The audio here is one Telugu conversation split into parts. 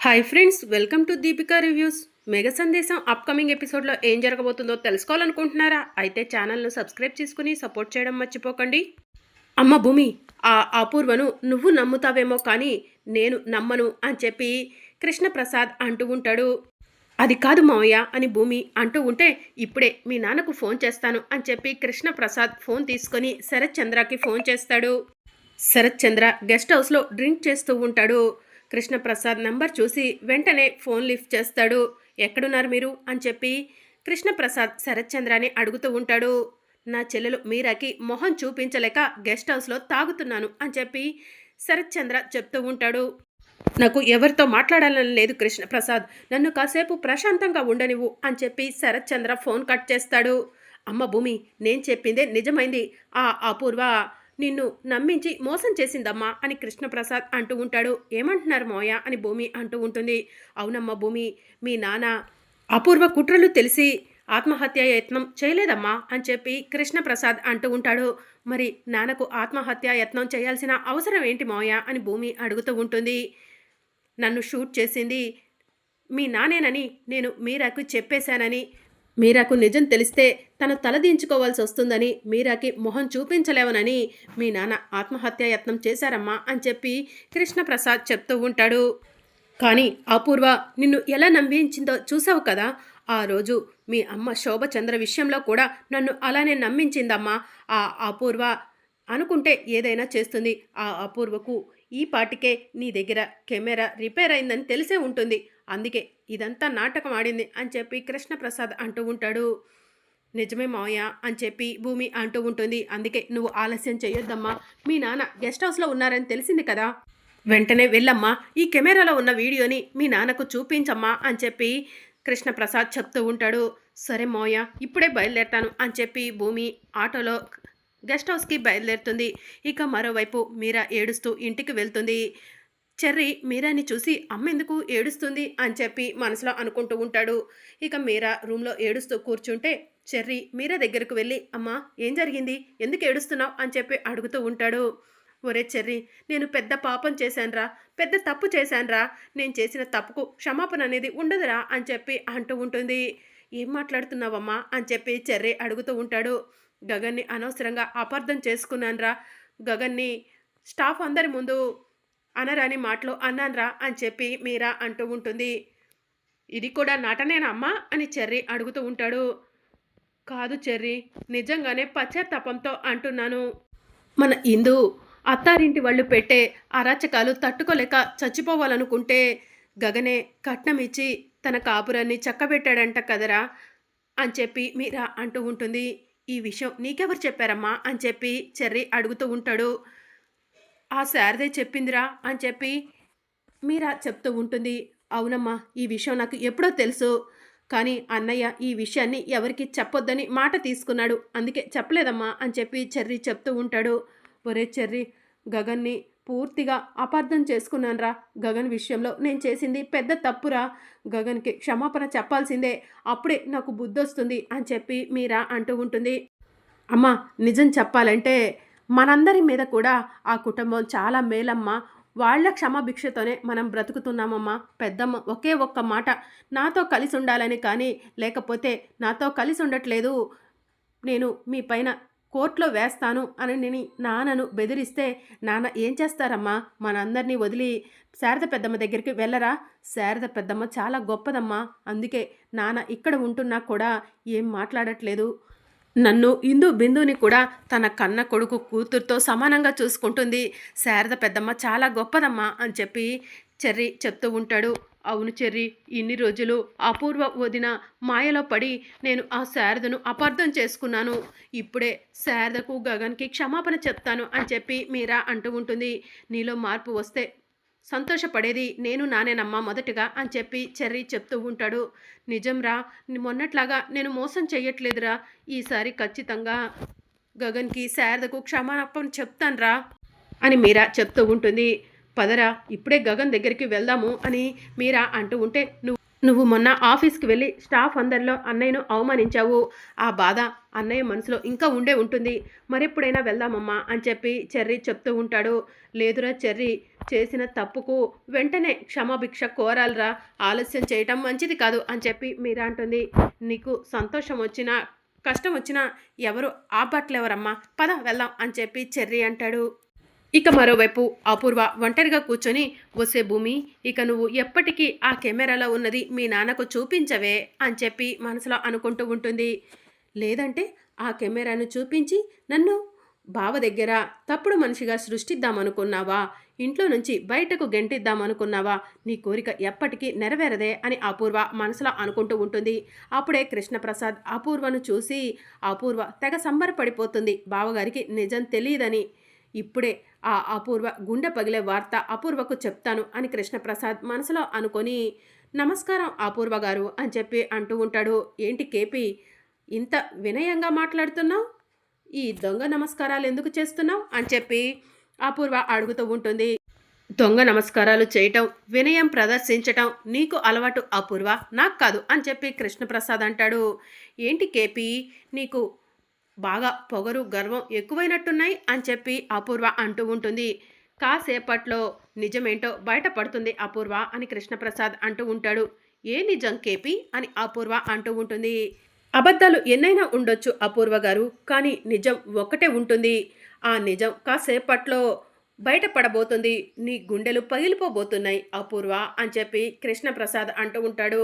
Hi friends welcome to Deepika reviews mega సందేశం అప్కమింగ్ ఎపిసోడ్లో ఏం జరగబోతుందో తెలుసుకోవాలనుకుంటున్నారా? అయితే ఛానల్ను సబ్స్క్రైబ్ చేసుకుని సపోర్ట్ చేయడం మర్చిపోకండి. అమ్మ భూమి ఆ అపూర్వను నువ్వు నమ్ముతావేమో కానీ నేను నమ్మను అని చెప్పి కృష్ణప్రసాద్ అంటూ ఉంటాడు. అది కాదు మావయ్య అని భూమి అంటూ ఉంటే ఇప్పుడే మీ నాన్నకు ఫోన్ చేస్తాను అని చెప్పి కృష్ణప్రసాద్ ఫోన్ తీసుకొని శరత్ చంద్రకి ఫోన్ చేస్తాడు. శరత్ చంద్ర గెస్ట్ హౌస్లో డ్రింక్ చేస్తూ ఉంటాడు. కృష్ణప్రసాద్ నంబర్ చూసి వెంటనే ఫోన్ లిఫ్ట్ చేస్తాడు. ఎక్కడున్నారు మీరు? అని చెప్పి కృష్ణప్రసాద్ శరత్చంద్రని అడుగుతూ ఉంటాడు. నా చెల్లెలు మీరాకి మొహం చూపించలేక గెస్ట్ హౌస్లో తాగుతున్నాను అని చెప్పి శరత్చంద్ర చెప్తూ ఉంటాడు. నాకు ఎవరితో మాట్లాడాలని లేదు కృష్ణప్రసాద్. నన్ను కాసేపు ప్రశాంతంగా ఉండనివ్వు అని చెప్పి శరత్చంద్ర ఫోన్ కట్ చేస్తాడు. అమ్మ భూమి నేను చెప్పిందే నిజమైంది. ఆ అపూర్వ నిన్ను నమ్మించి మోసం చేసిందమ్మా అని కృష్ణప్రసాద్ అంటూ ఉంటాడు. ఏమంటున్నారు మోయ అని భూమి అంటూ ఉంటుంది. అవునమ్మా భూమి మీ నాన్న అపూర్వ కుట్రలు తెలిసి ఆత్మహత్య యత్నం చేయలేదమ్మా అని చెప్పి కృష్ణప్రసాద్ అంటూ ఉంటాడు. మరి నాన్నకు ఆత్మహత్య యత్నం చేయాల్సిన అవసరం ఏంటి మోయ అని భూమి అడుగుతూ ఉంటుంది. నన్ను షూట్ చేసింది మీ నానేనని నేను మీరాకు చెప్పేశానని మీరాకు నిజం తెలిస్తే తను తలదించుకోవాల్సి వస్తుందని మీరాకి మొహం చూపించలేవనని మీ నాన్న ఆత్మహత్య యత్నం చేశారమ్మా అని చెప్పి కృష్ణప్రసాద్ చెప్తూ ఉంటాడు. కానీ అపూర్వ నిన్ను ఎలా నమ్మించిందో చూసావు కదా? ఆ రోజు మీ అమ్మ శోభచంద్ర విషయంలో కూడా నన్ను అలానే నమ్మించిందమ్మా. ఆ అపూర్వ అనుకుంటే ఏదైనా చేస్తుంది. ఆ అపూర్వకు ఈ పాటికే నీ దగ్గర కెమెరా రిపేర్ అయిందని తెలిసే ఉంటుంది. అందుకే ఇదంతా నాటకం ఆడింది అని చెప్పి కృష్ణప్రసాద్ అంటూ ఉంటాడు. నిజమే మావయ్య అని చెప్పి భూమి అంటూ ఉంటుంది. అందుకే నువ్వు ఆలస్యం చేయొద్దమ్మా. మీ నాన్న గెస్ట్ హౌస్లో ఉన్నారని తెలిసింది కదా. వెంటనే వెళ్ళమ్మా. ఈ కెమెరాలో ఉన్న వీడియోని మీ నాన్నకు చూపించమ్మా అని చెప్పి కృష్ణప్రసాద్ చెప్తూ ఉంటాడు. సరే మోయ ఇప్పుడే బయలుదేరతాను అని చెప్పి భూమి ఆటోలో గెస్ట్ హౌస్కి బయలుదేరుతుంది. ఇక మరోవైపు మీరా ఏడుస్తూ ఇంటికి వెళ్తుంది. చెర్రీ మీరాని చూసి అమ్మ ఎందుకు ఏడుస్తుంది అని చెప్పి మనసులో అనుకుంటూ ఉంటాడు. ఇక మీరా రూమ్లో ఏడుస్తూ కూర్చుంటే చెర్రీ మీరా దగ్గరకు వెళ్ళి అమ్మా ఏం జరిగింది? ఎందుకు ఏడుస్తున్నావు? అని చెప్పి అడుగుతూ ఉంటాడు. ఒరే చెర్రీ నేను పెద్ద పాపం చేశానురా పెద్ద తప్పు చేశానురా. నేను చేసిన తప్పుకు క్షమాపణ అనేది ఉండదురా అని చెప్పి అంటూ ఉంటుంది. ఏం మాట్లాడుతున్నావమ్మా? అని చెప్పి చెర్రీ అడుగుతూ ఉంటాడు. గగన్ని అనవసరంగా అపార్థం చేసుకున్నానురా. గగన్ని స్టాఫ్ అందరి ముందు అనరాని మాటలు అన్నాన్రా అని చెప్పి మీరా అంటూ ఉంటుంది. ఇది కూడా నటనేనా అమ్మా? అని చెర్రీ అడుగుతూ ఉంటాడు. కాదు చెర్రీ నిజంగానే పశ్చాత్తాపంతో అంటున్నాను. మన ఇందు అత్తారింటి వాళ్ళు పెట్టే అరాచకాలు తట్టుకోలేక చచ్చిపోవాలనుకుంటే గగనే కట్నం ఇచ్చి తన కాపురాన్ని చక్కబెట్టాడంట కదరా అని చెప్పి మీరా అంటూ ఉంటుంది. ఈ విషయం నీకెవరు చెప్పారమ్మా? అని చెప్పి చెర్రీ అడుగుతూ ఉంటాడు. ఆ శారదే చెప్పిందిరా అని చెప్పి మీరా చెప్తూ ఉంటుంది. అవునమ్మా ఈ విషయం నాకు ఎప్పుడో తెలుసు. కానీ అన్నయ్య ఈ విషయాన్ని ఎవరికి చెప్పొద్దని మాట తీసుకున్నాడు. అందుకే చెప్పలేదమ్మా అని చెప్పి చెర్రీ చెప్తూ ఉంటాడు. ఒరే చెర్రీ గగన్ని పూర్తిగా అపార్థం చేసుకున్నానురా. గగన్ విషయంలో నేను చేసింది పెద్ద తప్పురా. గగన్కి క్షమాపణ చెప్పాల్సిందే. అప్పుడే నాకు బుద్ధి వస్తుంది అని చెప్పి మీరా అంటూ ఉంటుంది. అమ్మా నిజం చెప్పాలంటే మనందరి మీద కూడా ఆ కుటుంబం చాలా మేలమ్మా. వాళ్ళ క్షమాభిక్షతోనే మనం బ్రతుకుతున్నామమ్మా. పెద్దమ్మ ఒకే ఒక్క మాట నాతో కలిసి ఉండాలని కానీ లేకపోతే నాతో కలిసి ఉండట్లేదు నేను మీ పైన కోర్టులో వేస్తాను అని నేను నాన్నను బెదిరిస్తే నాన్న ఏం చేస్తారమ్మా? మనందరినీ వదిలి శారద పెద్దమ్మ దగ్గరికి వెళ్ళరా? శారద పెద్దమ్మ చాలా గొప్పదమ్మా. అందుకే నాన్న ఇక్కడ ఉంటున్నా కూడా ఏం మాట్లాడట్లేదు. నన్ను ఇందు బిందుని కూడా తన కన్న కొడుకు కూతురుతో సమానంగా చూసుకుంటుంది. శారద పెద్దమ్మ చాలా గొప్పదమ్మా అని చెప్పి చెర్రి చెప్తూ ఉంటాడు. అవును చెర్రి ఇన్ని రోజులు అపూర్వ వదిన మాయలో పడి నేను ఆ శారదను అపార్థం చేసుకున్నాను. ఇప్పుడే శారదకు గగన్కి క్షమాపణ చెప్తాను అని చెప్పి మీరా అంటూ ఉంటుంది. నీలో మార్పు వస్తే సంతోషపడేది నేను నానేనమ్మా మొదటగా అని చెప్పి చెర్రీ చెప్తూ ఉంటాడు. నిజంరా మొన్నట్లాగా నేను మోసం చెయ్యట్లేదురా. ఈసారి ఖచ్చితంగా గగన్కి శారదకు క్షమాపణ చెప్తాన్రా అని మీరా చెప్తూ ఉంటుంది. పదరా ఇప్పుడే గగన్ దగ్గరికి వెళ్దాము అని మీరా అంటూ ఉంటే నువ్వు నువ్వు మొన్న ఆఫీస్కి వెళ్ళి స్టాఫ్ అందరిలో అన్నయ్యను అవమానించావు. ఆ బాధ అన్నయ్య మనసులో ఇంకా ఉండే ఉంటుంది. మరెప్పుడైనా వెళ్దామమ్మా అని చెప్పి చెర్రీ చెప్తూ ఉంటాడు. లేదురా చెర్రీ చేసిన తప్పుకు వెంటనే క్షమాభిక్ష కోరాలరా. ఆలస్యం చేయటం మంచిది కాదు అని చెప్పి మీరా అంటుంది. నీకు సంతోషం వచ్చినా కష్టం వచ్చినా ఎవరు ఆపట్లేవరమ్మా. పద వెళ్దాం అని చెప్పి చెర్రీ అంటాడు. ఇక మరోవైపు అపూర్వ ఒంటరిగా కూర్చొని వసే భూమి ఇక నువ్వు ఎప్పటికీ ఆ కెమెరాలో ఉన్నది మీ నాన్నకు చూపించవే అని చెప్పి మనసులో అనుకుంటూ ఉంటుంది. లేదంటే ఆ కెమెరాను చూపించి నన్ను బావ దగ్గర తప్పుడు మనిషిగా సృష్టిద్దామనుకున్నావా? ఇంట్లో నుంచి బయటకు గెంటిద్దామనుకున్నావా? నీ కోరిక ఎప్పటికీ నెరవేరదే అని అపూర్వ మనసులో అనుకుంటూ ఉంటుంది. అప్పుడే కృష్ణప్రసాద్ అపూర్వను చూసి అపూర్వ తెగ సంబరపడిపోతుంది. బావగారికి నిజం తెలియదని ఇప్పుడే ఆ అపూర్వ గుండె పగిలే వార్త అపూర్వకు చెప్తాను అని కృష్ణప్రసాద్ మనసులో అనుకొని నమస్కారం అపూర్వ గారు అని చెప్పి అంటూ ఉంటాడు. ఏంటి కేపీ ఇంత వినయంగా మాట్లాడుతున్నావు? ఈ దొంగ నమస్కారాలు ఎందుకు చేస్తున్నావు? అని చెప్పి అపూర్వ అడుగుతూ ఉంటుంది. దొంగ నమస్కారాలు చేయటం వినయం ప్రదర్శించటం నీకు అలవాటు అపూర్వ? నాకు కాదు అని చెప్పి కృష్ణప్రసాద్ అంటాడు. ఏంటి కేపీ నీకు బాగా పొగరు గర్వం ఎక్కువైనట్టున్నాయి? అని చెప్పి అపూర్వ అంటూ ఉంటుంది. కాసేపట్లో నిజమేంటో బయటపడుతుంది అపూర్వ అని కృష్ణప్రసాద్ అంటూ ఉంటాడు. ఏ నిజం కేపీ? అని అపూర్వ అంటూ ఉంటుంది. అబద్ధాలు ఎన్నైనా ఉండొచ్చు అపూర్వ గారు కానీ నిజం ఒక్కటే ఉంటుంది. ఆ నిజం కాసేపట్లో బయటపడబోతుంది. నీ గుండెలు పగిలిపోబోతున్నాయి అపూర్వ అని చెప్పి కృష్ణప్రసాద్ అంటూ ఉంటాడు.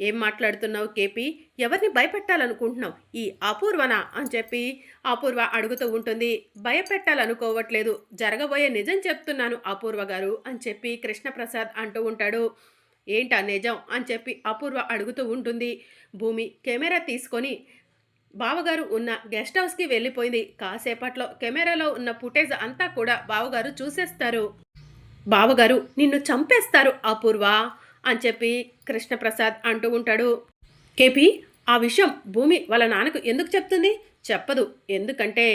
ఏం మాట్లాడుతున్నావు కేపీ? ఎవరిని భయపెట్టాలనుకుంటున్నావు? ఈ అపూర్వనా అని చెప్పి అపూర్వ అడుగుతూ ఉంటుంది. భయపెట్టాలనుకోవట్లేదు. జరగబోయే నిజం చెప్తున్నాను అపూర్వ గారు అని చెప్పి కృష్ణప్రసాద్ అంటూ ఉంటాడు. ఏంటా నిజం? అని చెప్పి అపూర్వ అడుగుతూ ఉంటుంది. భూమి కెమెరా తీసుకొని బావగారు ఉన్న గెస్ట్ హౌస్కి వెళ్ళిపోయింది. కాసేపట్లో కెమెరాలో ఉన్న ఫుటేజ్ అంతా కూడా బావగారు చూసేస్తారు. బావగారు నిన్ను చంపేస్తారు అపూర్వ అని చెప్పి కృష్ణప్రసాద్ అంటూ ఉంటాడు. కేపీ ఆ విషయం భూమి వాళ్ళ నాన్నకు ఎందుకు చెప్తుంది? చెప్పదు. ఎందుకంటే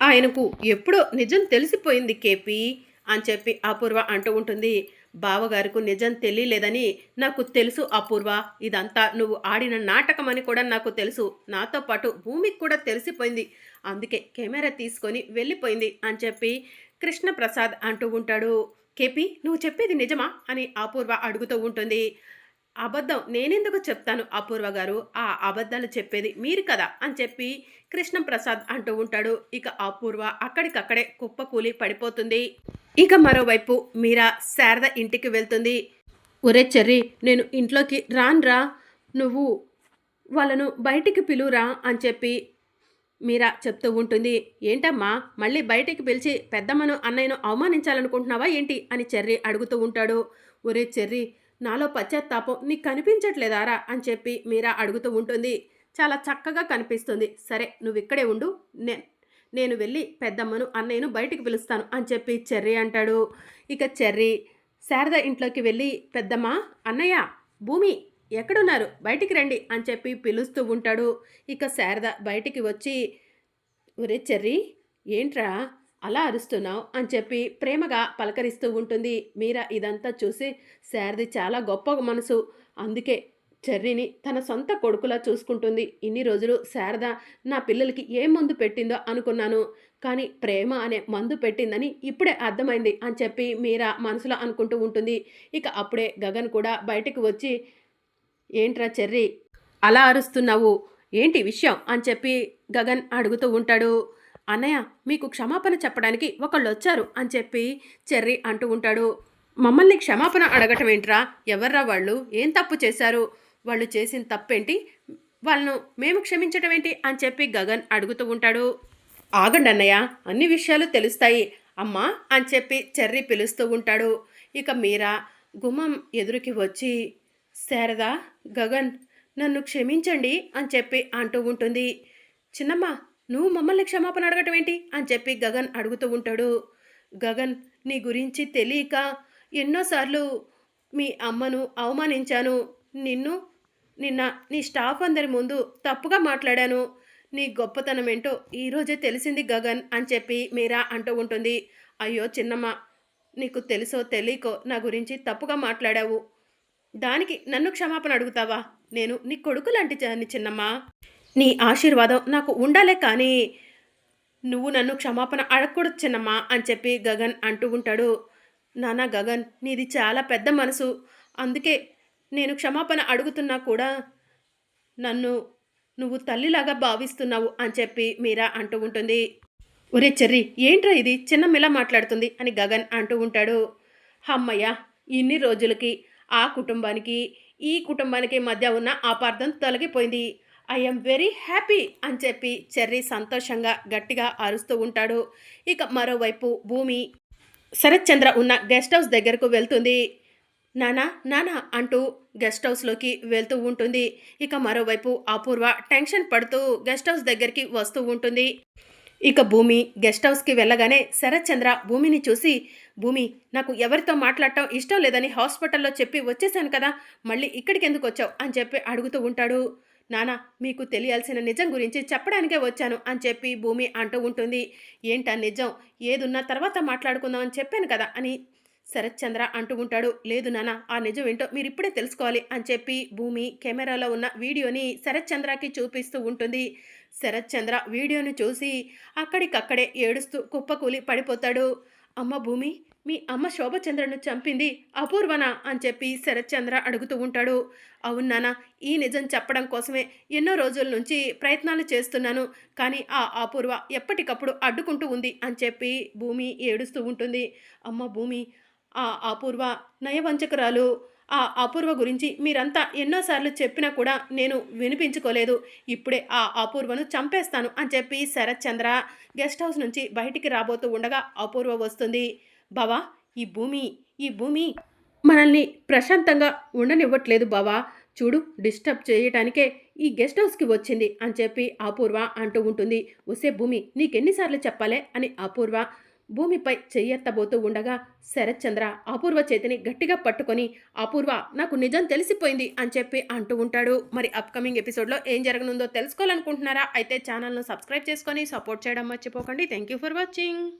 ఆయనకు ఎప్పుడో నిజం తెలిసిపోయింది కేపీ అని చెప్పి అపూర్వ అంటూ ఉంటుంది. బావగారికి నిజం తెలియలేదని నాకు తెలుసు అపూర్వ. ఇదంతా నువ్వు ఆడిన నాటకం అని కూడా నాకు తెలుసు. నాతో పాటు భూమికి కూడా తెలిసిపోయింది. అందుకే కెమెరా తీసుకొని వెళ్ళిపోయింది అని చెప్పి కృష్ణప్రసాద్ అంటూ ఉంటాడు. కేపీ నువ్వు చెప్పేది నిజమా? అని అపూర్వ అడుగుతూ ఉంటుంది. అబద్ధం నేనెందుకు చెప్తాను అపూర్వ గారు? ఆ అబద్ధాలు చెప్పేది మీరు కదా? అని చెప్పి కృష్ణప్రసాద్ అంటూ ఉంటాడు. ఇక అపూర్వ అక్కడికక్కడే కుప్పకూలి పడిపోతుంది. ఇక మరోవైపు మీరా శారద ఇంటికి వెళ్తుంది. ఒరే చెర్రి నేను ఇంట్లోకి రాన్రా. నువ్వు వాళ్ళను బయటికి పిలువురా అని చెప్పి మీరా చెప్తూ ఉంటుంది. ఏంటమ్మా మళ్ళీ బయటికి పిలిచి పెద్దమ్మను అన్నయ్యను అవమానించాలనుకుంటున్నావా ఏంటి అని చెర్రి అడుగుతూ ఉంటాడు. ఒరే చెర్రి నాలో పశ్చాత్తాపం నీకు కనిపించట్లేదారా అని చెప్పి మీరా అడుగుతూ ఉంటుంది. చాలా చక్కగా కనిపిస్తుంది. సరే నువ్వు ఇక్కడే ఉండు. నే నేను వెళ్ళి పెద్దమ్మను అన్నయ్యను బయటికి పిలుస్తాను అని చెప్పి చెర్రీ అంటాడు. ఇక చెర్రి శారద ఇంట్లోకి వెళ్ళి పెద్దమ్మ అన్నయ్య భూమి ఎక్కడున్నారు? బయటికి రండి అని చెప్పి పిలుస్తూ ఉంటాడు. ఇక శారద బయటికి వచ్చి ఒరే చెర్రీ ఏంట్రా అలా అరుస్తున్నావు అని చెప్పి ప్రేమగా పలకరిస్తూ ఉంటుంది. మీరా ఇదంతా చూసి శారది చాలా గొప్ప మనసు. అందుకే చెర్రీని తన సొంత కొడుకులా చూసుకుంటుంది. ఇన్ని రోజులు శారద నా పిల్లలకి ఏ మందు పెట్టిందో అనుకున్నాను. కానీ ప్రేమ అనే మందు పెట్టిందని ఇప్పుడే అర్థమైంది అని చెప్పి మీరా మనసులో అనుకుంటూ ఉంటుంది. ఇక అప్పుడే గగన్ కూడా బయటకు వచ్చి ఏంట్రా చెర్రీ అలా అరుస్తున్నావు? ఏంటి విషయం? అని చెప్పి గగన్ అడుగుతూ ఉంటాడు. అన్నయ్య మీకు క్షమాపణ చెప్పడానికి ఒకళ్ళు వచ్చారు అని చెప్పి చెర్రీ అంటూ ఉంటాడు. మమ్మల్ని క్షమాపణ అడగటం ఏంట్రా? ఎవర్రా వాళ్ళు? ఏం తప్పు చేశారు? వాళ్ళు చేసిన తప్పేంటి? వాళ్ళను మేము క్షమించటం ఏంటి? అని చెప్పి గగన్ అడుగుతూ ఉంటాడు. ఆగండి అన్నయ్య అన్ని విషయాలు తెలుస్తాయి. అమ్మా అని చెప్పి చెర్రీ పిలుస్తూ ఉంటాడు. ఇక మీరా గుమ్మం ఎదురుకి వచ్చి శారదా గగన్ నన్ను క్షమించండి అని చెప్పి అంటూ ఉంటుంది. చిన్నమ్మ నువ్వు మమ్మల్ని క్షమాపణ అడగటం ఏంటి? అని చెప్పి గగన్ అడుగుతూ ఉంటాడు. గగన్ నీ గురించి తెలియక ఎన్నోసార్లు మీ అమ్మను అవమానించాను. నిన్ను నిన్న నీ స్టాఫ్ అందరి ముందు తప్పుగా మాట్లాడాను. నీ గొప్పతనం ఏంటో ఈరోజే తెలిసింది గగన్ అని చెప్పి మీరా అంటూ ఉంటుంది. అయ్యో చిన్నమ్మ నీకు తెలుసో తెలియకో నా గురించి తప్పుగా మాట్లాడావు. దానికి నన్ను క్షమాపణ అడుగుతావా? నేను నీ కొడుకు లాంటి చిన్నమ్మ. నీ ఆశీర్వాదం నాకు ఉండాలే కానీ నువ్వు నన్ను క్షమాపణ అడగకూడదు చిన్నమ్మ అని చెప్పి గగన్ అంటూ ఉంటాడు. నానా గగన్ నీది చాలా పెద్ద మనసు. అందుకే నేను క్షమాపణ అడుగుతున్నా కూడా నన్ను నువ్వు తల్లిలాగా భావిస్తున్నావు అని చెప్పి మీరా అంటూ ఉంటుంది. ఒరే చెర్రీ ఏంట్రా ఇది? చిన్నమిలా మాట్లాడుతుంది అని గగన్ అంటూ ఉంటాడు. అమ్మయ్య ఇన్ని రోజులకి ఆ కుటుంబానికి ఈ కుటుంబానికి మధ్య ఉన్న అపార్థం తొలగిపోయింది. ఐఎమ్ వెరీ హ్యాపీ అని చెప్పి చెర్రీ సంతోషంగా గట్టిగా అరుస్తూ ఉంటాడు. ఇక మరోవైపు భూమి శరత్చంద్ర ఉన్న గెస్ట్ హౌస్ దగ్గరకు వెళ్తుంది. నానా నానా అంటూ గెస్ట్ హౌస్లోకి వెళ్తూ ఉంటుంది. ఇక మరోవైపు అపూర్వ టెన్షన్ పడుతూ గెస్ట్ హౌస్ దగ్గరికి వస్తూ ఉంటుంది. ఇక భూమి గెస్ట్ హౌస్కి వెళ్ళగానే శరత్చంద్ర భూమిని చూసి భూమి నాకు ఎవరితో మాట్లాడటం ఇష్టం లేదని హాస్పిటల్లో చెప్పి వచ్చేసాను కదా మళ్ళీ ఇక్కడికి ఎందుకు వచ్చావు? అని చెప్పి అడుగుతూ ఉంటాడు. నానా మీకు తెలియాల్సిన నిజం గురించి చెప్పడానికే వచ్చాను అని చెప్పి భూమి అంటూ ఉంటుంది. ఏంటా నిజం? ఏదున్నా తర్వాత మాట్లాడుకుందాం అని చెప్పాను కదా అని శరత్చంద్ర అంటూ ఉంటాడు. లేదు నాన్న ఆ నిజం ఏంటో మీరు ఇప్పుడే తెలుసుకోవాలి అని చెప్పి భూమి కెమెరాలో ఉన్న వీడియోని శరత్చంద్రకి చూపిస్తూ ఉంటుంది. శరత్చంద్ర వీడియోను వీడియోని చూసి అక్కడికక్కడే ఏడుస్తూ కుప్పకూలి పడిపోతాడు. అమ్మ భూమి మీ అమ్మ శోభచంద్రను చంపింది అపూర్వన అని చెప్పి శరత్చంద్ర అడుగుతూ ఉంటాడు. అవును ఈ నిజం చెప్పడం కోసమే ఎన్నో రోజుల నుంచి ప్రయత్నాలు చేస్తున్నాను. కానీ ఆ అపూర్వ ఎప్పటికప్పుడు అడ్డుకుంటూ ఉంది అని చెప్పి భూమి ఏడుస్తూ ఉంటుంది. అమ్మ భూమి ఆ అపూర్వ నయవంచకురాలు. ఆ అపూర్వ గురించి మీరంతా ఎన్నోసార్లు చెప్పినా కూడా నేను వినిపించుకోలేదు. ఇప్పుడే ఆ అపూర్వను చంపేస్తాను అని చెప్పి శరత్ చంద్ర గెస్ట్ హౌస్ నుంచి బయటికి రాబోతూ ఉండగా అపూర్వ వస్తుంది. బావా ఈ భూమి ఈ భూమి మనల్ని ప్రశాంతంగా ఉండనివ్వట్లేదు బావా. చూడు డిస్టర్బ్ చేయటానికే ఈ గెస్ట్ హౌస్కి వచ్చింది అని చెప్పి అపూర్వ అంటూ ఉంటుంది. వసే భూమి నీకెన్నిసార్లు చెప్పాలే అని అపూర్వ భూమిపై చెయ్యెత్తబోతూ ఉండగా శరత్చంద్ర అపూర్వ చేతిని గట్టిగా పట్టుకొని అపూర్వ నాకు నిజం తెలిసిపోయింది అని చెప్పి అంటూ ఉంటాడు. మరి అప్కమింగ్ ఎపిసోడ్లో ఏం జరగనుందో తెలుసుకోవాలనుకుంటున్నారా? అయితే ఛానల్ను సబ్స్క్రైబ్ చేసుకొని సపోర్ట్ చేయడం మర్చిపోకండి. Thank you for watching